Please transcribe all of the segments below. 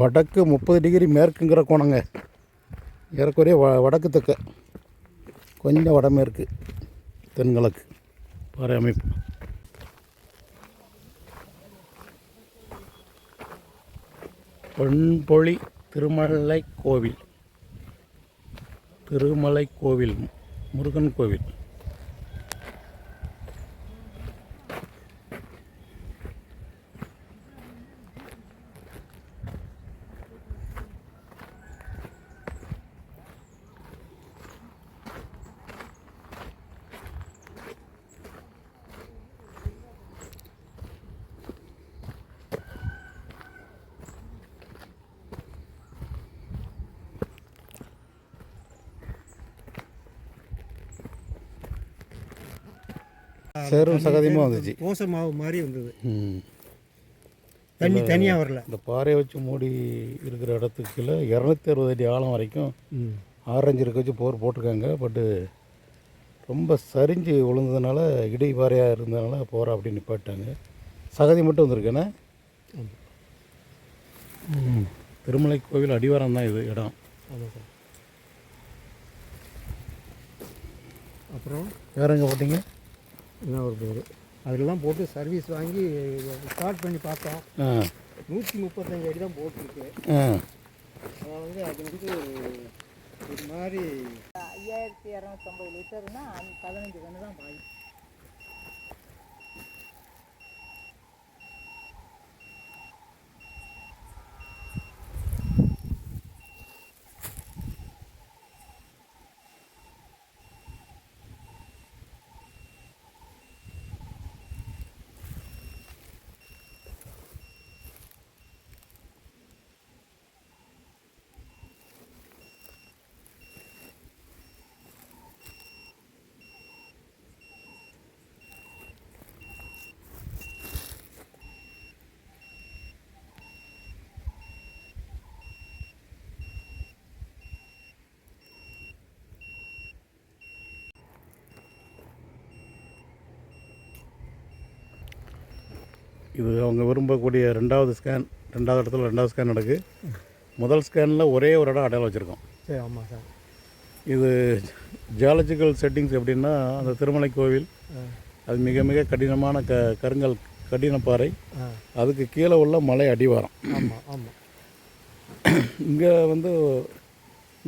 வடக்கு முப்பது டிகிரி மேற்குங்கிற கோணங்க. ஏறக்குறைய வ வடக்கு தெக்க. கொஞ்சம் வடமேற்கு தென்கிழக்கு. பாறை அமைப்பு. பொன்பொழி திருமலை கோவில். திருமலை கோவில் முருகன் கோவில். சேரும் சகதியமாக வந்துச்சு. தோசை மாவு மாதிரி வந்தது. ம். தண்ணி தனியாக வரல. இந்த பாறையை வச்சு மூடி இருக்கிற இடத்துக்கு இரநூத்தி அறுபது அடி ஆழம் வரைக்கும் ஆரஞ்சு இருக்க வச்சு போர் போட்டிருக்காங்க. பட்டு ரொம்ப சரிஞ்சு விழுந்ததுனால இடி பாறையாக இருந்ததுனால போகிற அப்படி நிப்பாட்டாங்க சகதி மட்டும் வந்திருக்கேண்ணே ம். திருமலை கோவில் அடிவாரம் தான் இது இடம். அப்புறம்? வேற எங்கே போட்டீங்க? என்ன ஒரு பேர்? அதிலலாம் போட்டு சர்வீஸ் வாங்கி ஸ்டார்ட் பண்ணி பார்த்தோம். நூற்றி முப்பத்தஞ்சு அடி தான் போட்டிருக்கு. அதாவது அது வந்து ஒரு மாதிரி ஐயாயிரத்தி இரநூத்தம்பது லிட்டர்னா பதினஞ்சு கன்று தான் பாயும். இது அவங்க விரும்பக்கூடிய ரெண்டாவது ஸ்கேன் ரெண்டாவது இடத்துல ரெண்டாவது ஸ்கேன் நடக்கு. முதல் ஸ்கேனில் ஒரே ஒரு இடம் அடையாளம் வச்சுருக்கோம். சரி ஆமாம் சார். இது ஜியாலஜிக்கல் செட்டிங்ஸ் எப்படின்னா அந்த திருமலை கோவில் அது மிக மிக கடினமான க கருங்கல் கடினப்பாறை அதுக்கு கீழே உள்ள மலை அடிவாரம். ஆமாம் ஆமாம் இங்கே வந்து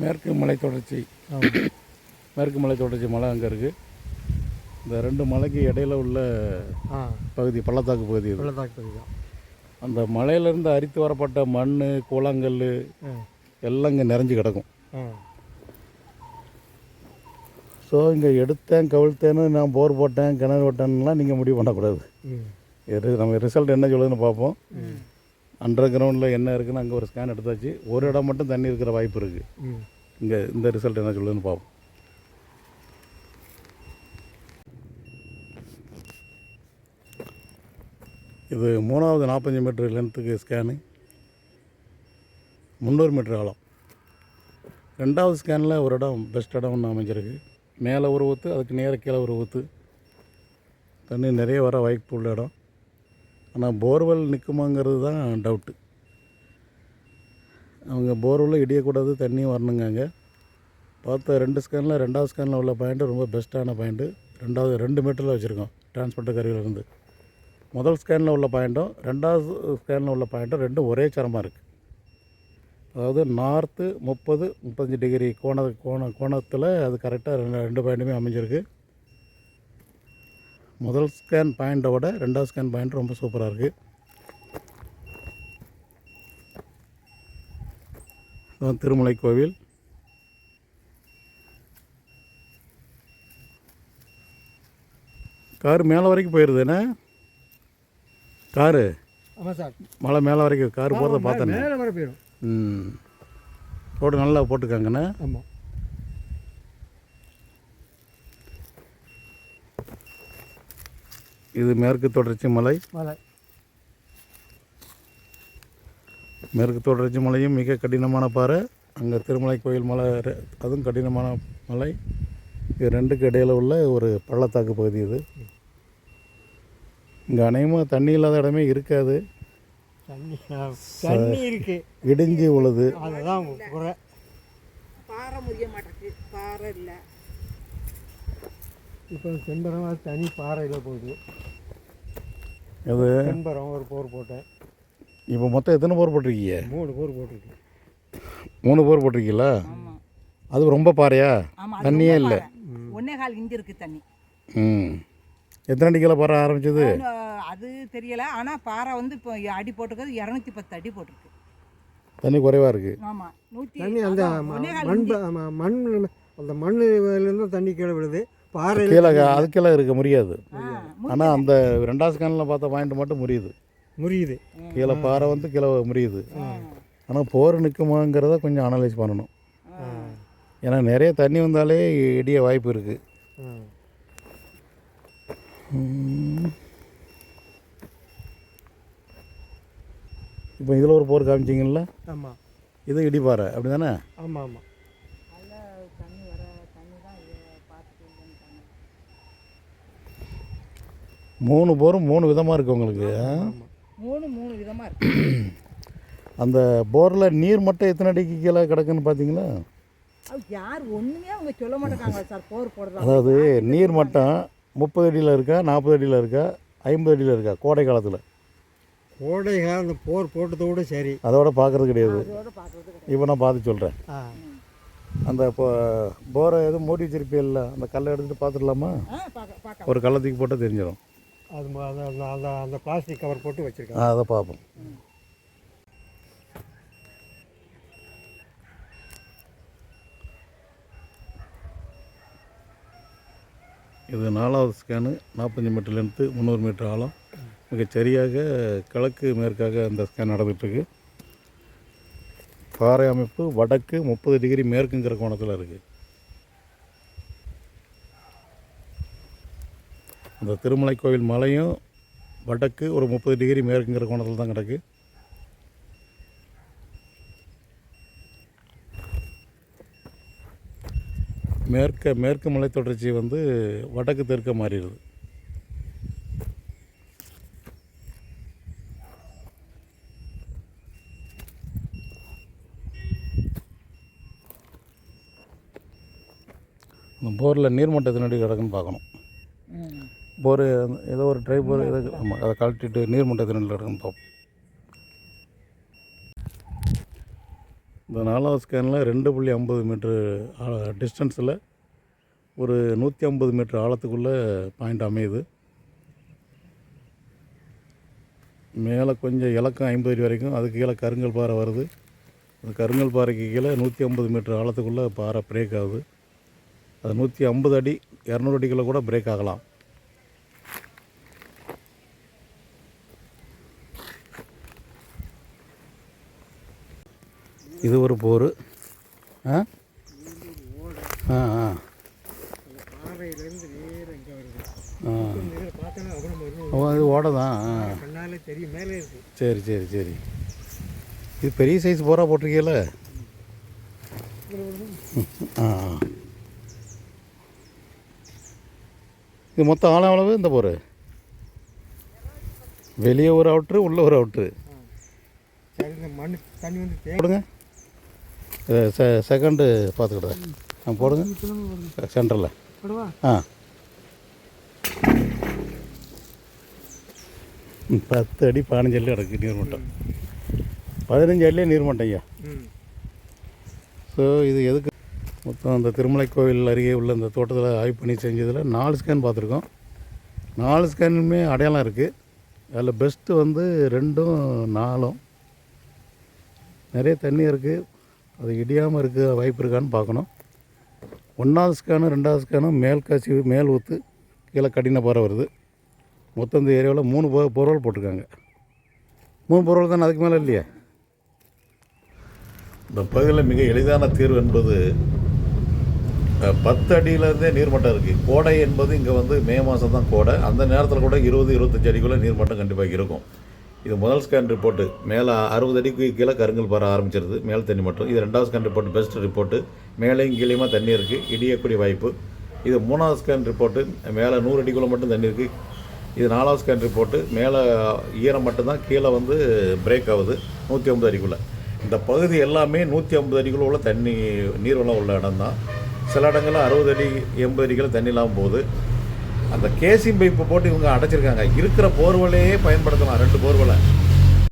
மேற்கு மலை தொடர்ச்சி மேற்கு மலை தொடர்ச்சி மலை அங்கே இருக்குது இந்த ரெண்டு மலைக்கு இடையில உள்ள பகுதி பள்ளத்தாக்கு பகுதி பள்ளத்தாக்கு பகுதி தான். அந்த மலையிலேருந்து அரித்து வரப்பட்ட மண் குளங்கல் ஆ. எல்லாம் இங்கே நிறைஞ்சு கிடக்கும். ஸோ இங்கே எடுத்தேன் கவிழ்த்தேன்னு நான் போர் போட்டேன் கிணறு போட்டேன்லாம் நீங்கள் முடிவு பண்ணக்கூடாது. இது நம்ம ரிசல்ட் என்ன சொல்லுதுன்னு பார்ப்போம். அண்டர் கிரவுண்டில் என்ன இருக்குன்னு அங்கே ஒரு ஸ்கேன் எடுத்தாச்சு. ஒரு இடம் மட்டும் தண்ணி இருக்கிற வாய்ப்பு இருக்குது இங்கே இந்த ரிசல்ட் என்ன சொல்லுதுன்னு பார்ப்போம். இது மூணாவது நாற்பத்தஞ்சு மீட்டர் லென்த்துக்கு ஸ்கேனு முந்நூறு மீட்ரு ஆழம். ரெண்டாவது ஸ்கேனில் ஒரு இடம் பெஸ்ட் இடம் ஒன்று அமைஞ்சிருக்கு. மேலே ஒரு ஊற்று அதுக்கு நேர கீழே ஒரு ஊற்று தண்ணி நிறைய வர வாய்ப்பு உள்ள இடம். ஆனால் போர்வெல் நிற்குமாங்கிறது தான் டவுட்டு அவங்க போர்வெல்ல இடியக்கூடாது தண்ணியும் வரணுங்காங்க. பார்த்த ரெண்டு ஸ்கேனில் ரெண்டாவது ஸ்கேனில் உள்ள பாயிண்ட்டு ரொம்ப பெஸ்ட்டான பாயிண்ட்டு ரெண்டாவது ரெண்டு மீட்டரில் வச்சுருக்கோம் டிரான்ஸ்போர்ட் கருவியிலேருந்து. முதல் ஸ்கேனில் உள்ள பாயிண்ட்டும் ரெண்டாவது ஸ்கேனில் உள்ள பாயிண்ட்டும் ரெண்டும் ஒரே சரமாக இருக்குது அதாவது நார்த்து முப்பது முப்பத்தஞ்சு டிகிரி கோண கோண கோணத்தில் அது கரெக்டாக ரெண்டு ரெண்டு பாயிண்ட்டுமே அமைஞ்சிருக்கு. முதல் ஸ்கேன் பாயிண்ட்டை விட ரெண்டாவது ஸ்கேன் பாயிண்ட் ரொம்ப சூப்பராக இருக்குது இதுதான் திருமலை கோவில். கார் மேலே வரைக்கும் போயிடுதுண்ணே காரு? ஆமாம் சார். மலை மேலே வரைக்கும் கார் போகிறத பார்த்தேண்ணே மேலே வர போயிடும். ம். ரோடு நல்லா போட்டுருக்காங்கண்ணே. ஆமாம் இது மேற்கு தொடர்ச்சி மலை. மலை. மேற்கு தொடர்ச்சி மலையும் மிக கடினமான பாறை. அங்கே திருமலை கோயில் மலை அதுவும் கடினமான மலை. இது ரெண்டுக்கு இடையில உள்ள ஒரு பள்ளத்தாக்கு பகுதி இது. இங்கே அநேகமாக தண்ணி இல்லாத இடமே இருக்காது. தண்ணி தண்ணி இருக்கு. இடிஞ்சு உழுது. அதுதான் குறை. பாறை முடிய மாட்டேங்குது. பாறை இல்லை. இப்போ தென்பரமாக தனி பாறையில் போகுது. அது தென்பரம் ஒரு போர் போட்டேன். இப்போ மொத்தம் எத்தனை போர் போட்டிருக்கீங்க? மூணு போர் போட்டிருக்கு. மூணு போர் போட்டிருக்கீங்களா? அது ரொம்ப பாறையா? தண்ணியே இல்லை. ஒன்னே கால் இஞ்சி இருக்கு தண்ணி. ம். எத்தனை அடி கீழே பாறை ஆரம்பிச்சது? அது தெரியல. ஆனால் பாறை வந்து இப்போ அடி போட்டிருக்கிறது இரநூத்தி பத்து அடி போட்டிருக்கு. தண்ணி குறைவாக இருக்குது ஆமாம் நூற்றி தண்ணி அந்த கால் மண் மண் அந்த மண்ணுலேருந்து தண்ணி கீழே விழுது. பாறையில் கீழே அது கீழே இருக்க முடியாது ஆனால் அந்த ரெண்டாவது ஸ்கேனில் பார்த்த பாயிண்ட் மட்டும் முறியுது. முறியுது. கீழே பாறை வந்து கீழே முறியுது. ஆனால் போர் நிற்குமாங்கிறத கொஞ்சம் அனலைஸ் பண்ணணும். ஏன்னா நிறைய தண்ணி வந்தாலே இடிய வாய்ப்பு இருக்குது. இப்போ இதில் ஒரு போர் காமிச்சிங்கல்ல? ஆமாம் இது இடிப்பாறை அப்படி தானே ஆமாம் ஆமாம் அதில் தண்ணி வர தண்ணி தான் பார்த்துட்டு இல்லைன்ட்டாங்க மூணு போரும் மூணு விதமாக இருக்குது உங்களுக்கு. மூணு மூணு விதமாக இருக்கு. அந்த போரில் நீர் மட்டும் எத்தனை அடிக்கு கீழே கிடக்குன்னு பார்த்தீங்களா? யார் ஒன்றுமே அவங்க சொல்ல மாட்டேங்காங்க சார் போர் போடுறாங்க அதாவது நீர் மட்டம் முப்பது அடியில் இருக்கா நாற்பது அடியில் இருக்கா ஐம்பது அடியில் இருக்கா கோடை காலத்தில்? கோடை காலம் போர் போட்டதோடு சரி. அதோட பார்க்குறது கிடையாது. அதோட பார்க்குறது கிடையாது. இப்போ நான் பார்த்து சொல்கிறேன் அந்த இப்போ போரை எதுவும் மூடி வச்சிருப்பியல்ல அந்த கல்லை எடுத்துகிட்டு பார்த்துடலாமா? ஒரு கள்ளத்துக்கு போட்டால் தெரிஞ்சிடும் அது அந்த அந்த- பிளாஸ்டிக் கவர் போட்டு வச்சுருக்காங்க. ஆ அதை பார்ப்போம். இது நாலாவது ஸ்கேனு நாற்பத்தஞ்சு மீட்டர்லேருந்து முந்நூறு மீட்டர் ஆழம். மிகச் சரியாக கிழக்கு மேற்காக அந்த ஸ்கேன் நடந்துகிட்ருக்கு பாறை அமைப்பு வடக்கு முப்பது டிகிரி மேற்குங்கிற கோணத்தில் இருக்குது அந்த திருமலை கோவில் மலையும் வடக்கு ஒரு முப்பது டிகிரி மேற்குங்கிற கோணத்தில் தான் கிடக்கு. மேற்க மேற்கு மலை தொடர்ச்சி வந்து வடக்கு தெற்க மாறிடுது. அந்த போரில் அடி கிடக்குன்னு பார்க்கணும். போர் ஏதோ ஒரு ட்ரை போர் ஏதோ ஆமாம் அதை கழட்டிட்டு நீர் மட்டத்தில் கிடக்குன்னு பார்ப்போம். இந்த நாலாவது ஸ்கேனில் ரெண்டு புள்ளி ஐம்பது மீட்ரு டிஸ்டன்ஸில் ஒரு நூற்றி ஐம்பது மீட்ரு ஆழத்துக்குள்ளே பாயிண்ட் அமையுது. மேலே கொஞ்சம் இலக்கம் ஐம்பது அடி வரைக்கும் அதுக்கு கீழே கருங்கல் பாறை வருது. அந்த கருங்கல் பாறைக்கு கீழே நூற்றி ஐம்பது மீட்ரு ஆழத்துக்குள்ளே பாறை பிரேக் ஆகுது. அது நூற்றி ஐம்பது அடி இரநூறு அடிக்குள்ளே கூட பிரேக் ஆகலாம். இது ஒரு போர். ஆ? ஆ ஆ. ஓ அது ஓட தான் சரி சரி சரி. இது பெரிய சைஸ் போரா போட்டிருக்கீல ஆ. இது மொத்தம் ஆழம் அளவு இந்த போர்? வெளியே ஒரு அவுட்ரு உள்ளே ஒரு அவுட்ரு போடுங்க இது செ செகண்டு பார்த்துக்கிடுறேன். ஆ போடுங்க. சென்டரில் ஆ. பத்து அடி பதினஞ்சு அடி கிடக்கு நீர்மட்டம். பதினஞ்சு அடிலே நீர்மட்டம் ஐயா. ம். ஸோ இது எதுக்கு? மொத்தம் அந்த திருமலை கோவில் அருகே உள்ள இந்த தோட்டத்தில் ஆய்வு பண்ணி செஞ்சதில் நாலு ஸ்கேன் பார்த்துருக்கோம். நாலு ஸ்கேனுமே அடையாளம் இருக்குது அதில் பெஸ்ட்டு வந்து ரெண்டும் நாலும். நிறைய தண்ணி இருக்குது அது இடியாமல் இருக்க வாய்ப்பு இருக்கான்னு பார்க்கணும். ஒன்றாவது ஸ்கேனும் ரெண்டாவது ஸ்கேனும் மேல் கசிவு மேல் ஊற்று கீழே கடின போகிற வருது. மொத்தம் இந்த ஏரியாவில் மூணு பொ பொருள் போட்டிருக்காங்க. மூணு பொருள் தானே அதுக்கு மேலே இல்லையா? இந்த பகுதியில் மிக எளிதான தீர்வு என்பது பத்து அடியிலேருந்தே நீர்மட்டம் இருக்குது கோடை என்பது இங்கே வந்து மே மாதம் தான் கோடை. அந்த நேரத்தில் கூட இருபது இருபத்தஞ்சு அடிக்குள்ளே நீர்மட்டம் கண்டிப்பாக இருக்கும். இது முதல் ஸ்கேன் ரிப்போர்ட்டு மேலே அறுபது அடிக்கு கீழே கருங்கல் பர ஆரம்பிச்சிருது. மேல் தண்ணி மட்டும். இது ரெண்டாவது ஸ்கேன் ரிப்போர்ட் பெஸ்ட் ரிப்போர்ட்டு மேலேயும் கீழேயுமா தண்ணி இருக்குது இடியக்கூடிய வாய்ப்பு. இது மூணாவது ஸ்கேன் ரிப்போர்ட்டு மேலே நூறு அடிக்குள்ளே மட்டும் தண்ணி இருக்குது இது நாலாவது ஸ்கேன் ரிப்போர்ட்டு மேலே ஈரம் மட்டும்தான் கீழே வந்து பிரேக் ஆகுது. நூற்றி ஐம்பது அடிக்குள்ளே. இந்த பகுதி எல்லாமே நூற்றி ஐம்பது அடிக்குள்ள உள்ள தண்ணி நீர்வளம் உள்ள இடம் தான் சில இடங்களில் அறுபது அடி எண்பது அடிக்குள்ளே தண்ணி இல்லாமல் போகுது. அந்த கேசிங் பைப்பை போட்டு இவங்க அடைச்சிருக்காங்க. இருக்கிற போர்வலையே பயன்படுத்தலாம். ரெண்டு போர்வலை